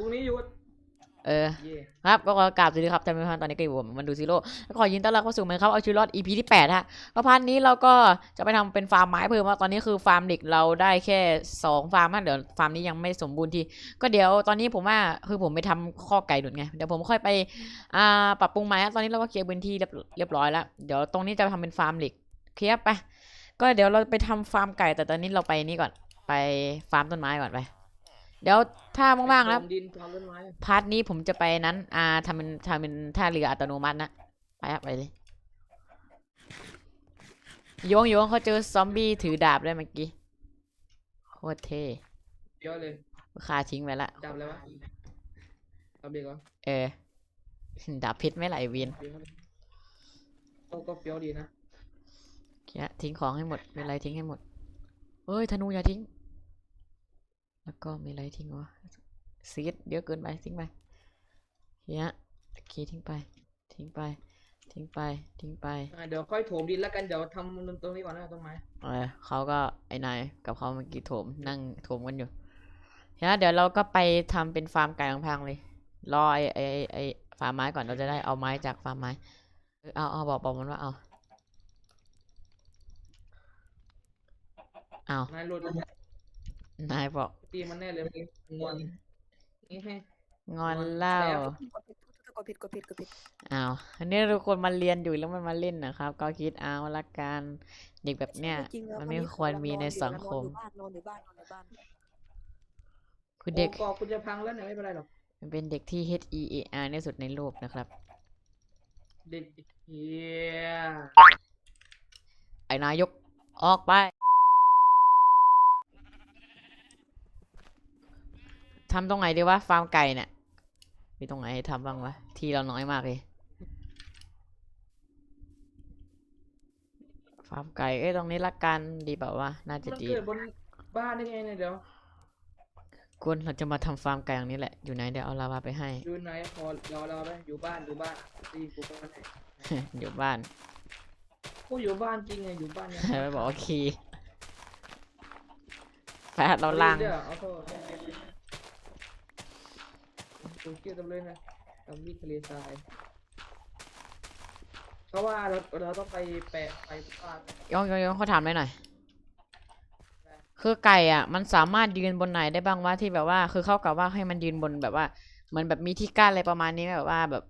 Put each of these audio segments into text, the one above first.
พรุ่งนี้หยุดเออ เย่ครับก็ขอกราบสวัสดีครับท่านผู้ชมตอนนี้ก็อยู่ผมมันดูซีโร่แล้วขอยินต้อนรับเข้าสู่มันครับเอาชีวิตรอด EP ที่8ฮะก็พาร์ทนี้เราก็จะไปทำเป็นฟาร์มไม้เพิ่มว่าตอนนี้คือฟาร์มเหล็กเราได้แค่2ฟาร์มนะเดี๋ยวฟาร์มนี้ยังไม่สมบูรณ์ทีก็เดี๋ยวตอนนี้ผมว่าคือผมไปทำข้อไก่ดุดไงเดี๋ยวผมค่อยไปอ่าปรับปรุงไม้นะตอนนี้เราก็เคลียร์พื้นที่เรียบเรียบร้อยแล้วเดี๋ยวตรงนี้จะทำเป็นฟาร์มเหล็กเคลียร์ไปก็เดี๋ยวเราไปทำฟาร์มไก่แต่ตอนนี้เราไปนี่ก่อนไปฟาร์มต้นไม้ก่อนไป เดี๋ยวถ้าว่างๆนะถมดินทำต้นไม้พาร์ทนี้ผมจะไปนั้น อ่าทำเป็นทำเป็นท่าเรืออัตโนมัตินะไปครับไปเลยโยงโยงเขาเจอซอมบี้ถือดาบด้วยเมื่อกี้โคตรเท่เยอะเลยคาทิ้งไปละดับแล้ววะดับเด็กเหรอเออดาบเพชรไม่ไหลเวียนเดี๋ยวครับโอ้ก็เฟี้ยวดีนะเกี้ยทิ้งของให้หมดมีอะไรทิ้งให้หมดเฮ้ยธนูอย่าทิ้ง แล้วก็มีอะไรทิ้งวะซีดเยอะเกินไปทิ้งไปเกี้ยโอเคทิ้งไป ทิ้งไป ทิ้งไป ทิ้งไปอ่าเดี๋ยวค่อยโถมดินแล้วกันเดี๋ยวทำตรงนี้ก่อนนะต้นไม้เออเขาก็ไอ้นายกับเขาเมื่อกี้โถมนั่งโถมกันอยู่เดี๋ยวเดี๋ยวเราก็ไปทำเป็นฟาร์มไก่พังๆเลย รอไอ้ไอ้ไอ้ไอ้ฟาร์มไม้ก่อนเราจะได้เอาไม้จากฟาร์มไม้เออเอาเอาบอกบอกมันว่าเอาเอา นายหลุดแล้วนายบอกตีมันแน่เลยมันงอนนี่ให้งอนเล่าแล้วกดผิดกดผิดกดผิดเอาอันนี้ทุกคนมาเรียนอยู่แล้วมันมาเล่นนะครับ ก็คิดเอาละกันเด็กแบบเนี้ยจริงๆแล้วมันวัไม่นี้ควรกำลัมีนอนในอยู่สังคมนอนอยู่บ้านนอนอยู่บ้านนอนอยู่บ้านคือเด็กโอ้กรอบคุณจะพังแล้วเนี่ยไม่เป็นไรหรอกมันเป็นเด็กที่ H E A R ที่สุดในโลกนะครับ เด็กเฮียไอ้นายกออกไป ทำตรงไหนดีวะฟาร์มไก่เนี่ยมีตรงไหนให้ทำบ้างวะที่เราน้อยมากเลยฟาร์มไก่เอ้ยตรงนี้ละกันดีเปล่าวะน่าจะมันดีเกิดบนบ้านได้ไงเนี่ยเดี๋ยวกวนเราจะมาทำฟาร์มไก่อย่างนี้แหละอยู่ไหนเดี๋ยวเอาลาวาไปให้ อยู่ไหนพอเราเราไปอยู่บ้านอยู่บ้านตีกูบ้านไหนอยู่บ้าน กูอยู่บ้านจริงไงอยู่บ้านยังไม่บอกว่าคีย์แฟดเราล่าง เดี๋ยวเอาโทษ กูเกี่ยวกับเลยนะกับวิทะเลทรายเพราะว่าเราเราต้องไปแปะไปบ้านยองยองยองเขาถามได้หน่อย คือไก่อะ มันสามารถยืนบนไหนได้บ้างว่าที่แบบว่า คือเข้ากับว่าให้มันยืนบนแบบว่าเหมันแบบมีที่กั้นอะไรประมาณนี้ไหมแบบว่าแบบ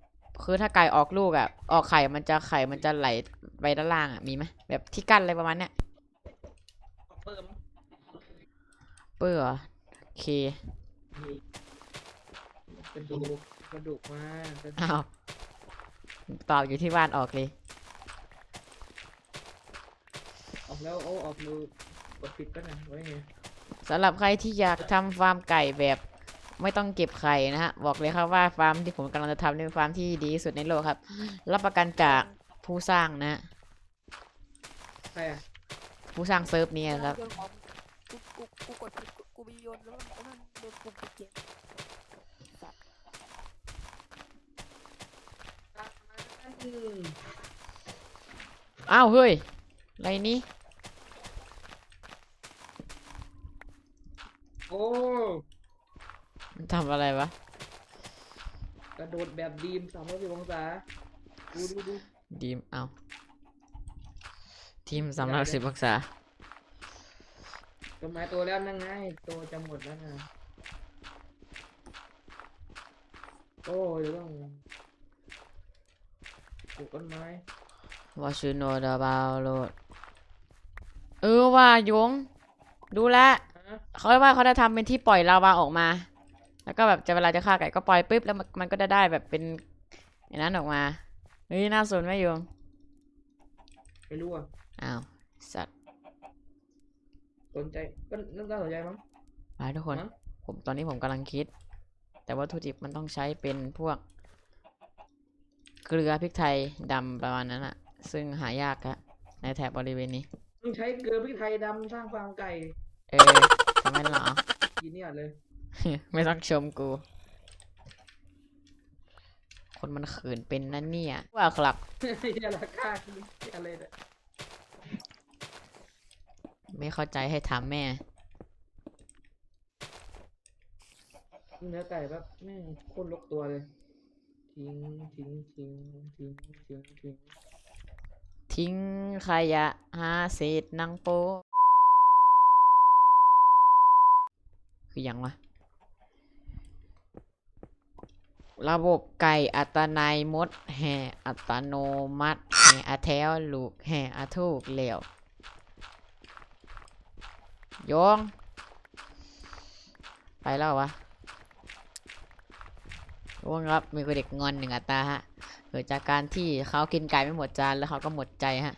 คือถ้าไก่ออกลูกอะ ออกไข่มันจะไข่มันจะไหลไปด้านล่างอะมีไหมแบบที่กั้นอะไรประมาณเนี้ยเปิมเปื้อเหรอโอเค กระดูกกระดูกมากกระดูกอ้าวตอบอยู่ที่บ้านออกเลย ออกแล้วโอ้ออกมือกดผิดก็นะไว้ไงสำหรับใครที่อยากทำฟาร์มไก่แบบไม่ต้องเก็บไข่นะฮะ บอกเลยครับว่าฟาร์มที่ผมกำลังจะทำเป็นฟาร์มที่ดีที่สุดในโลกครับ รับประกันจากผู้สร้างนะฮะใครอะผู้สร้างเซิร์ฟนี้ครับโยนของกูกูกูกดผิดกูกูไปโยนแล้วมันโดนปุ่มปิดเกม อืมอ้าว เฮ้ย อะไรนี้ โอ้มันทำอะไรวะ กระโดดแบบดีมสามร้อยสิบองศา ดูดูดูดีมเอาทีมสำหรับสิบองศาต้นไม้โตแล้วนั่งไงโตจะหมดแล้วนะ โอ้ยต้อง ปลูกต้นไม้วาชูโนดาบาโลดเออว่าโยง ดูแลวฮะ เขาว่าเขาจะทำเป็นที่ปล่อยลาวาออกมา แล้วก็แบบจะเวลาจะฆ่าไก่ก็ปล่อยปุ๊บแล้วมันมันก็จะได้แบบเป็นอย่างนั้นออกมาเฮ้ยน่าสนไหมโยงไม่รู้อะอ้าวสัตว์สนใจก็น่าสนใจมั้ง ไปทุกคน ฮะ ผมตอนนี้ผมกำลังคิด แต่วัตถุดิบมันต้องใช้เป็นพวก เกลือพริกไทยดำประมาณนั้นอะซึ่งหายากอะในแถบบริเวณนี้มึงใช้เกลือพริกไทยดำสร้างฟาร์มไก่เออทำไมเหรอยีเนี่ยเลย ไม่ต้องชมกู คนมันเขินเป็นนั่นเนี่ยว่าครับอย่าละค่าคืออะไรเนี่ยไม่เข้าใจให้ถามแม่เนื้อไก่แบบแม่งโคตรลกตัวเลย ทิ้งทิ้งทิ้งทิ้งทิ้งทิ้งทิ้งขยะหาเศษหนังโปคือหยังวะ ระบบไก่อัตนัยมดแห่อัตโนมัติแห่อาแถวลูกแห่อาทูกเหลวโยงไปแล้ววะ โยงครับมีเด็กงอนหนึ่งอัตราฮะเกิดจากการที่เขากินไก่ไม่หมดจานแล้วเขาก็หมดใจฮะ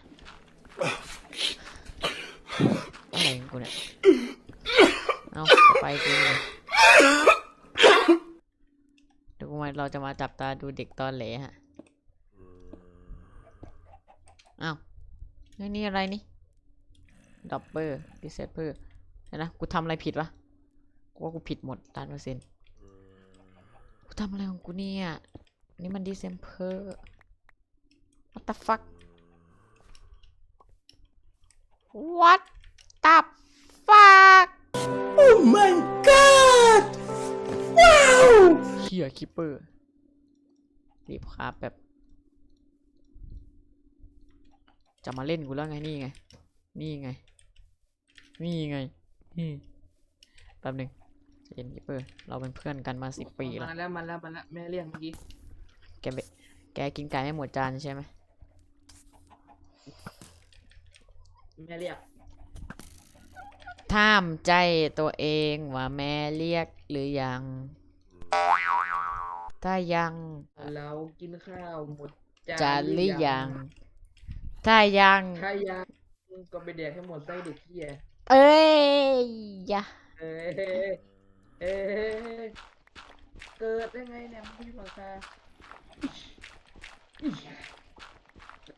อะไรกูเนี่ยเอาไปกูเลยเดี๋ยวกูมาเราจะมาจับตาดูเด็กตอนเหลฮะอ้าวนี่นี่อะไรนี่ดับเบิลดิเซปเปอร์เดี๋ยวนะกูทำอะไรผิดวะกูว่ากูผิดหมดล้านเปอร์เซ็นต์ กูทำอะไรของกูเนี่ยนี่มันดิเซมเพอร์ what the fuck what the fuck oh my god wow เฮียคิปเปอร์รีบคราบแบบ จะมาเล่นกูแล้วไง นี่ไง นี่ไง นี่ไงนี่แป๊บหนึ่งใจ เย็นคิปเปอร์เราเป็นเพื่อนกันมาสิบปีแล้วมาแล้วมาแล้วมาแล้วแม่เรียกเมื่อกี้แกเบแกกินไก่ไม่หมดจานใช่ไหมแม่เรียกท่ามใจตัวเองว่าแม่เรียกหรือยัง ถ้ายังเรากินข้าวหมดจานหรือยัง ถ้ายังถ้ายังก็ไปแดกให้หมดไส้เด็กเหี้ยเอ้ยอยะเอ้ย เอ้ยเกิดได้ไงเนี่ยพี่หลังคา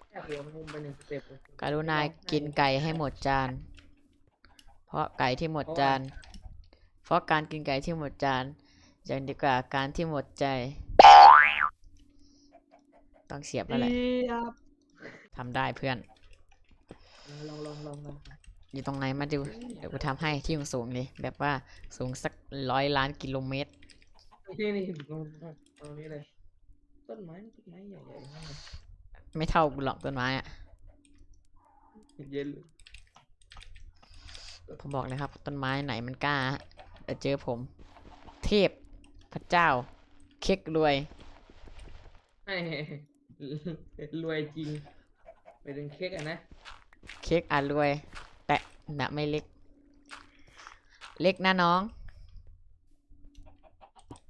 แค่หัวมุมไปหนึ่งสเต็ปเลยกรุณากินไก่ให้หมดจาน เพราะไก่ที่หมดจาน เพราะการกินไก่ที่หมดจานยังดีกว่าการที่หมดใจ ต้องเสียบแล้วแหละเจี๊ยบทำได้เพื่อนลองลองลองลอง อยู่ตรงไหนมาดู เดี๋ยวกูทำให้ที่สูงๆเลยแบบว่าสูงสักร้อยล้านกิโลเมตร นี่นี่ตรงตรงนี้เลย ต้นไม้ต้นไม้ใหญ่ๆมากเลยไม่เท่ากูหรอกต้นไม้อะเย็นเลยผมบอกเลยครับ ต้นไม้ไหนมันกล้าฮะเดี๋ยวเจอผม เทพพระเจ้า เค้กรวยแหม่รวยจริง ไปถึงเค้กอะนะ เค้กอะรวยแต่ห นะไม่เล็ก เล็กนะน้อง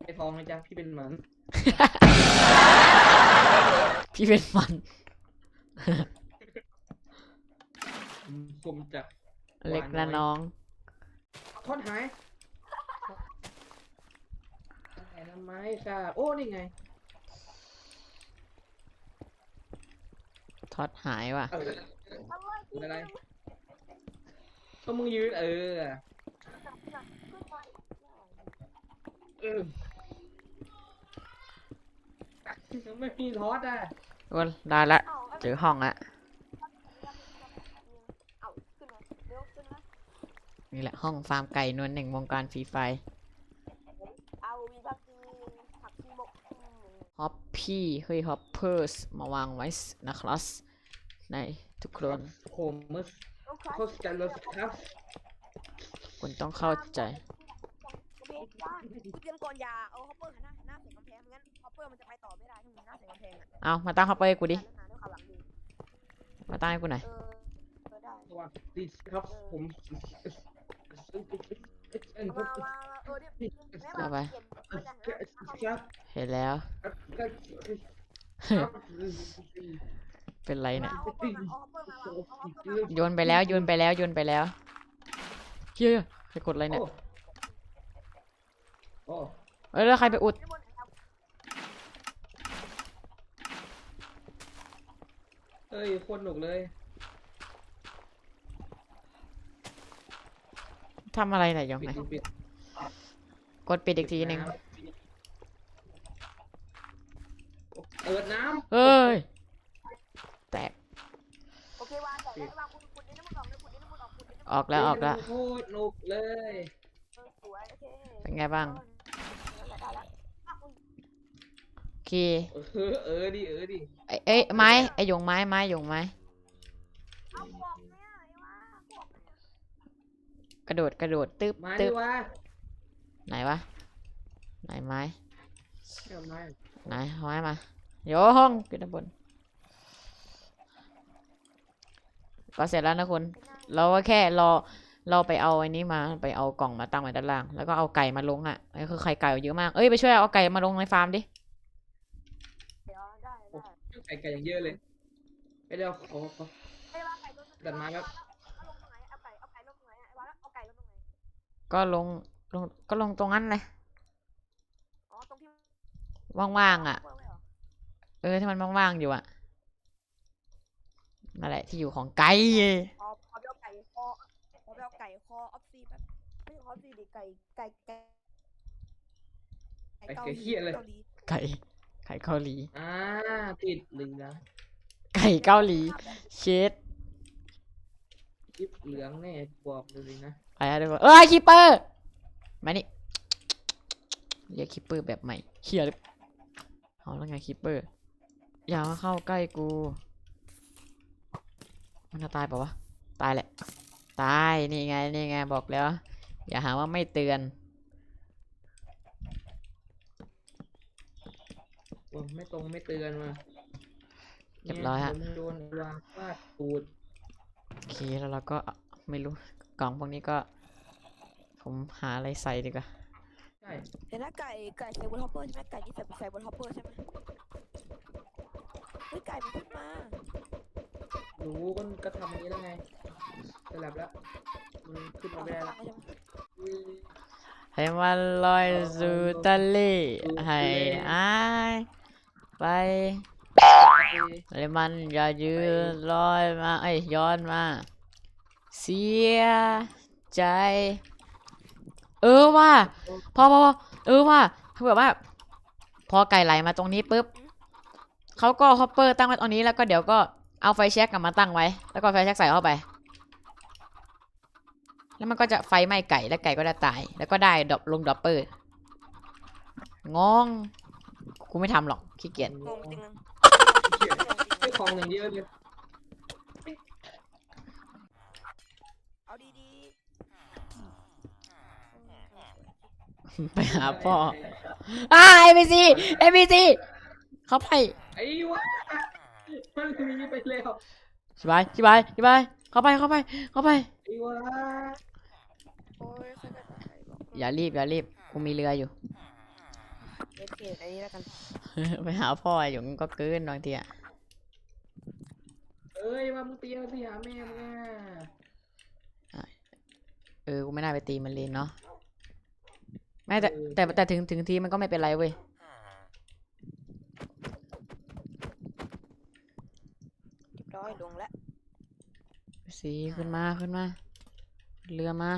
ไอทองนะจ๊ะพี่เป็นหมัน พี่เป็นมัน ผมจะเล็กนะน้องทอดหายหายทำไมค่ะ โอ้ นี่ไง ทอดหายว่ะเอออะไร ก็มึงยืนเออเออไม่มีทอดอะวันได้ละเจอห้องละเอาขึ้นมาเร็วขึ้นมานี่แหละห้องฟาร์มไก่นวลหนึ่งวงการฟรีไฟเอามีผักชีผักชีหมกอืมฮอปปี้เฮ้ยฮอปเปอร์สมาวางไว้นะครับในทุกคนผมมึส ต้องคลาสโคสกันรถครับคุณต้องเข้าใจเบสบ้านเตรียมก่อนอย่าเอาฮอปเปอร์หันหน้าหันหน้าใส่กำแพงไม่งั้นฮอปเปอร์มันจะไปต่อไม่ได้ถ้ามึงหน้าใส่กำแพงอะเอามาตั้งฮอปเปอร์ให้กูดิหน้าด้วยข่าวหลังดีมาตั้งให้กูหน่อยเออเออได้สวัสดีครับผมเอ็นมามามาเออเนี่ยแม่มาเอาไปเปลี่ยนมันจะหันหน้าเข้าครับเห็นแล้ว เป็นไรเนี่ยโยนไปแล้วโยนไปแล้วโยนไปแล้วเฮ้ยใครกดอะไรเนี่ยโอ้เอ้ยแล้วใครไปอุดเฮ้ยคตรหนุกเลยทำอะไรไหนยองไหนกดปิดอีกทีหนึ่งเปิดน้ำเฮ้ย แตก โอเควางแต่แล้ววางคุณคุณนี่น้ำมันออกเลยคุณนี่น้ำมัน ออกคุณนี่น้ำมันออกแล้วออกแล้วโคตรหนุกเลยเออสวยโอเคเป็นไงบ้างนั่นแหละเคเออเออดิเออดิไอ้เอ้ยไม้ไอ้หยงไม้ไม้หยงไม้เอาบอกเนี่ยไอ้ว่าบอกเนี่ยกระโดดกระโดดตึ๊บมาตึ๊ดิบวะไหนวะไหนไม้เอามาไหนเอาไม้มาโยห้องขึ้นด้านบนก็เสร็จแล้วนะคุณ เราก็แค่รอเราไปเอาอันนี้มาไปเอากล่องมาตั้งไว้ด้านล่าง แล้วก็เอาไก่มาลงอะนี่คือไข่ไก่เยอะมากเอ้ยไปช่วยเอาไก่มาลงในฟาร์มดิเดี๋ยวได้ได้ไก่ไก่อย่างเยอะเลยไอ้เดี๋ยวขอขอไอ้ว่าไก่ตัวดันไม้ครับเอาลงตรงไหนเอาไก่เอาไก่ลงตรงไหนไอ้ว่าเอาไก่ลงตรงไหนก็ลงลงก็ลงตรงนั้นเลยอ๋อตรงที่ว่างๆอะเปิดไว้เหรอเออที่มันว่างๆอยู่อะนั่นแหละที่อยู่ของไก่ ขอขอไปเอาไก่คอ ขอไปเอาไก่คอออฟซีแป๊บไม่ใช่คอออฟซีดิไก่ไก่ไก่เกาหลีเกาหลีไก่ไก่เกาหลี อ่าติดเหลืองไก่เกาหลี เชดคลิปเหลืองแน่บอกเลยนะไปอะทุกคนเอ้ยคิปเปอร์ มานี่เรียกคิปเปอร์แบบใหม่เฮียเลยเอาแล้วไงคิปเปอร์ อย่ามาเข้าใกล้กู มันจะตายเปล่าวะ ตายแหละ ตายนี่ไงนี่ไงบอกแล้ว อย่าหาว่าไม่เตือนโอ้ไม่ตรงไม่เตือนมาเรียบร้อยฮะเนี่ยผมโดนวางฟาดปูดโอเคแล้วเราก็ไม่รู้กล่องพวกนี้ก็ ผมหาอะไรใส่ดีกว่าใช่เห็นไหมไก่ไก่ใส่บนฮอปเปอร์ใช่ไหมไก่นี่ใส่ใส่บนฮอปเปอร์ใช่ไหมเฮ้ยไก่มันขึ้นมารู้ก็ก็ทำอย่างนี้แล้วไง สลับแล้วมันขึ้นมาไม่ได้ข้างแล้วใช่ไหมอุ้ยให้มันลอยสู่ทะเลให้อายไปให้มันอย่ายืนลอยมาเอ้ยย้อนมา เสียใจ เออว่าพอพอพอเออว่าคือแบบว่า พอไก่ไหลมาตรงนี้ปุ๊บเขาก็ฮอปเปอร์ตั้งไว้ตรงนี้แล้วก็เดี๋ยวก็เอาไฟแช็กกลับมาตั้งไว้ แล้วก็ไฟแช็กใส่เข้าไป แล้วมันก็จะไฟไหม้ไก่แล้วไก่ก็จะตาย แล้วก็ได้ดรอปลงดรอปเปอร์งงกูไม่ทำหรอกขี้เกียจงงจริงไอ้ของอย่างเยอะเลยเอาดีไปหาพ่ออ่าเอ c ซีเอ c ซีเข้าไปไอ้วะมันหนีไปแล้วสบายสบายสบายเข้าไปเข้าไปเข้าไป ไอ้วะๆโอ้ยค่อยๆไปบอกอย่ารีบอย่ารีบกูมีเรืออยู่ เด็ดเกตอันนี้แล้วกันไปหาพ่ออยู่มันก็เกินบางทีอะเอ้ยว่ามึงตีมาตีหาแม่มึงอะเออกูไม่น่าไปตีมันเลยเนาะไม่แต่แต่แต่ถึงถึงทีมันก็ไม่เป็นไรเว้ย เรียบร้อยลงแล้ว สีขึ้นมาขึ้นมา เรือมา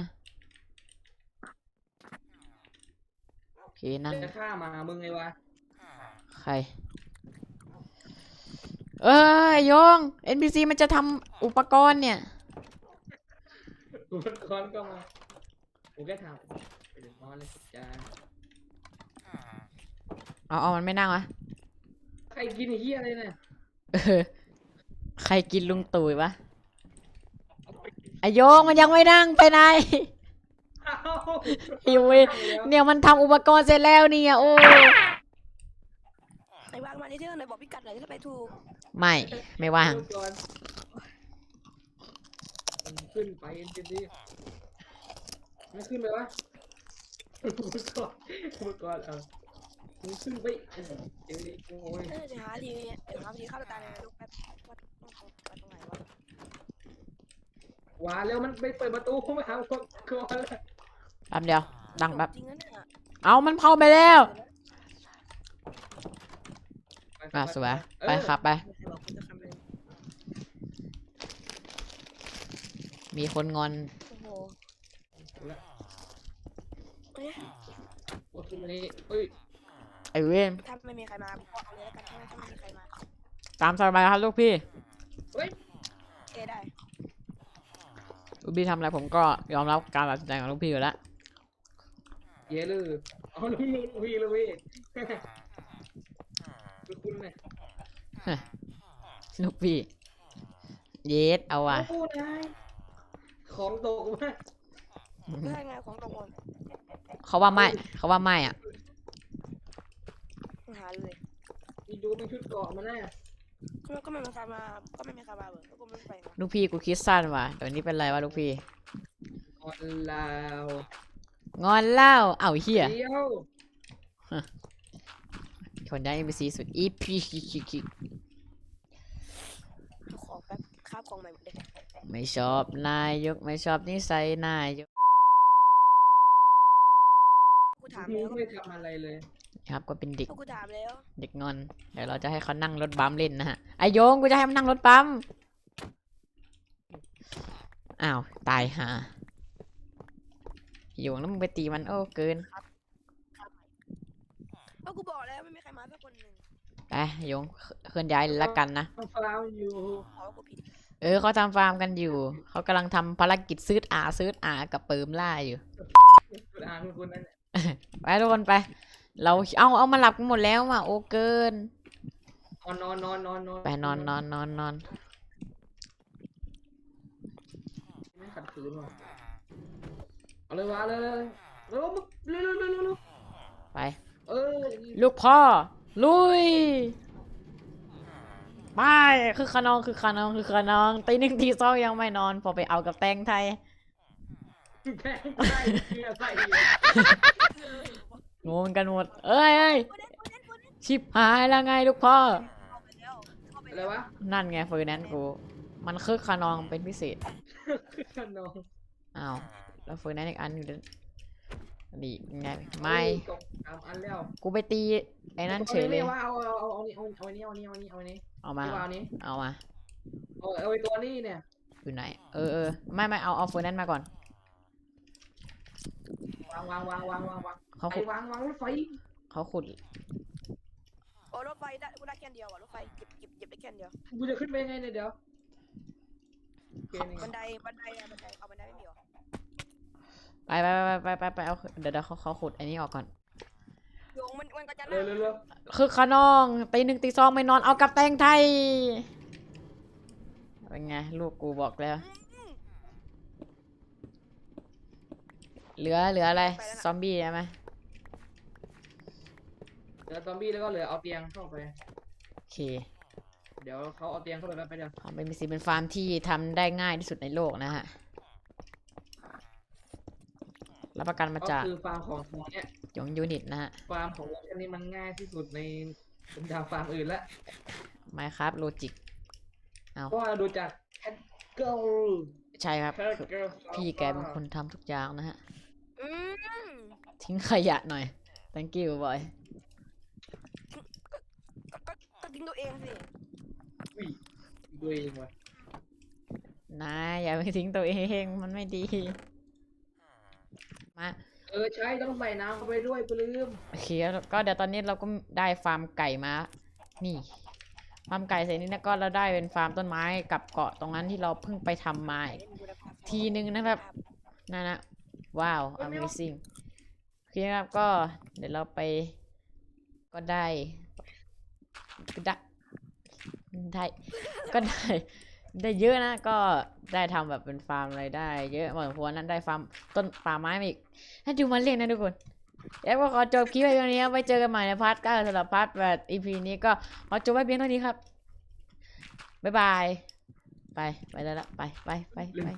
โอเคนั่งจะฆ่าหมามึงไงวะ ใคร เอ้ยโยง NPC มันจะทำอุปกรณ์เนี่ย อุปกรณ์ก็มากูแค่ถามไปเดือดร้อนเลยจ้าเอาเอามันไม่นั่งวะใครกินไอ้เหี้ยอะไรเนี่ย เออ ใครกินลุงตุ๋ยวะไอโยงมันยังไม่นั่งไปไหนเอ้าอยู่เว้ยเนี่ยมันทำอุปกรณ์เสร็จแล้วเนี่ยโอ้ไอ้วางมาในเทือกหน่อยบอกพิกัดหน่อยจะได้ไปถูกไม่ไม่ว่างอุปกรณ์มันขึ้นไปเอ็นจีไม่ขึ้นไปวะอุปกรณ์อุปกรณ์เอามึงขึ้นไปเดี๋ยวนี้โอ้ยเออเดี๋ยวหาทีเดี๋ยวหาทีเข้าตาในลูกแป๊บว่าต้องไปตรงไหนวะ ว้าแล้วมันไปเปิดประตูมาหาอุปกรณ์แล้วแป๊บเดียวดังแป๊บจริงนะเนี่ยเอามันเผาไปแล้วไปอะสวยเออไปขับไปใครบอกคุณจะทำเลยมีคนงอนโอ้โหแล้วเอ้ยโอ้ขึ้นมานี่เอ้ยไอเวนถ้าไม่มีใครมาก็เอาเลยแล้วกันถ้าไม่ถ้าไม่มีใครมาตามสบายครับลูกพี่ ลูกพี่ทำอะไรผมก็ยอมรับการตัดสินใจของลูกพี่อยู่แล้วเยลือเอาลูกพี่ลูกพี่ลูกคุณเลยฮะลูกพี่เยสเอาว่ะของตกมากได้ไงของตกหมดเขาว่าไม่เขาว่าไม่อะหาเลยมีดูเป็นชุดเกาะมาแน่ ก็ก็ไม่มีใครมาก็ไม่มีใครมาเบิร์ก็ไม่ไปมาลูกพี่กูคิดสั้นว่ะเดี๋ยวนี้เป็นไรวะลูกพี่ ออนลาวงอนเล่าเอ้าเฮียเดียวคนได้ NPC สุด EP คิคิคิเอาของแป๊บคาบของใหม่หมดเลยไม่ชอบนายกไม่ชอบนิสัยนายกกูถามมึแล้วงไม่ทำอะไรเลย ครับก็เป็นเด็กก็กูถามแล้วเด็กงอน เดี๋ยวเราจะให้เขานั่งรถบัมเล่นนะฮะไอโยงกูจะให้มันนั่งรถบัมอ้าวตายห่าโยงแล้วมึงไปตีมันโอ้เกินก็กูบอกแล้วไม่มีใครมาสักคนหนึ่งไปโยงเคลื่อนย้ายเลยละกันนะต้องฟาวอยู่ขอว่ากูผิดเออเขาทำฟาร์มกันอยู่ เขากำลังทำภารกิจซื้ออาซื้ออากับเปิมล่าอยู่คุณอ่านคุณนั่นแหละไปทุกคนไป เราเอาเอามาหลับกันหมดแล้วอะโอ้เกิน นอนนอนนอนนอนนอนไปนอนนอนนอนนอนไม่ขัดขืนว่ะเอาเลยวะเลยเลยเร็วมึงเร็วเร็วเร็วเร็วเร็วไป เอออย่างนี้ลูกพ่อ ลุยไปคือขนองคือขนองคือขนองตีหนึ่งทีสองยังไม่นอน พอไปเอากับแตงไทยแพงใส่เกียร์ใส่ งงกันหมด เอ้ยเอ้ยกูเล่นกูเล่นกูเล่นชิบหายแล้วไงลูกพ่อเข้าไปแล้วเข้าไปอะไรแล้ววะนั่นไงเฟอร์แนนซ์กู มันคือขนองเป็นพิเศษ ขนมอ้าว แล้วเฟอร์แนนซ์อีกอันอยู่เดินดีไงไม่ ตกสามอันแล้วกูไปตีไอ้นั่นเฉยเลยอาเอาเอาเอาเอานี่เอาเอานี่เอานี่เอานี่เอานี่เอามาเอานี่เอามา เอาเอาไอ้ตัวนี้เนี่ยอยู่ไหน เออเออไม่ไม่เอาเอาเฟอร์แนนซ์มาก่อน วางวางวางวางวางวาง เขาไอ้ขุดวางวางรถไฟเขาขุดโอ้รถไฟได้กูได้แค่เดียวอะรถไฟเก็บเก็บเก็บได้แค่เดียวกูจะขึ้นไปยังไงเนี่ยเดี๋ยวโอเคนี่บันไดบันไดอะบันไดเอาบันไดไม่มีหรอไปไปไปไปไปไปเอาเดี๋ยวเดี๋ยวเขาเขาขุดอันนี้ออกก่อน โยงมันมันก็จะเร็วเร็วเร็วคือขนองตีหนึ่งตีสองไม่นอนเอากับแตงไทยเป็นไงลูกกูบอกแล้ว เหลือเหลืออะไร ซอมบี้ใช่ไหม เหลือซอมบี้แล้วก็เหลือเอาเตียงเข้าไป โอเคเดี๋ยวเขาเอาเตียงเข้าไปแล้วไปเดี๋ยวเอาเป็นซีเป็นฟาร์มที่ทำได้ง่ายที่สุดในโลกนะฮะรับประกันมาก็จากคือฟาร์มของของเนี่ยยงยูนิตนะฮะฟาร์มของอันนี้มันง่ายที่สุดในบรรดาฟาร์มอื่นละไมครับโลจิก เพราะว่าเราดูจากแคทเกิลใช่ครับ แคทคือเกิลพี่แกเป็นคนทำทุกอย่างนะฮะ อืม ทิ้งขยะหน่อย thank you boy ก็ก็ก็ทิ้งตัวเองสิ อุ้ย ตัวเองว่ะนายอย่าไปทิ้งตัวเองมันไม่ดี มาเออใช่ต้องใส่น้ำเข้าไปด้วยกูลืมโอเคแล้วก็เดี๋ยวตอนนี้เราก็ได้ฟาร์มไก่มา นี่ฟาร์มไก่เสร็จนี้นะก็เราได้เป็นฟาร์มต้นไม้กับเกาะตรงนั้นที่เราเพิ่งไปทำมาอีกทีนึงนะครับนั่นนะว้าว amazing โอเคครับก็เดี๋ยวเราไปก็ได้ก็ได้ ได้ก็ได้ได้เยอะนะก็ได้ทำแบบเป็นฟาร์มอะไรได้ เยอะเหมือนพวนั้นได้ฟาร์มต้นป่าไม้มาอีกถ้าดูมันเล่นนะทุกคนแล้วก็ขอจบคลิปไว้ตรงนี้ไว้เจอกันใหม่ในพาร์ทเก้าสำหรับพาร์ทแบบ EP นี้ก็ขอจบไว้เพียงเท่านี้ครับบ๊ายบายไปไปแล้วละไปไปไปไป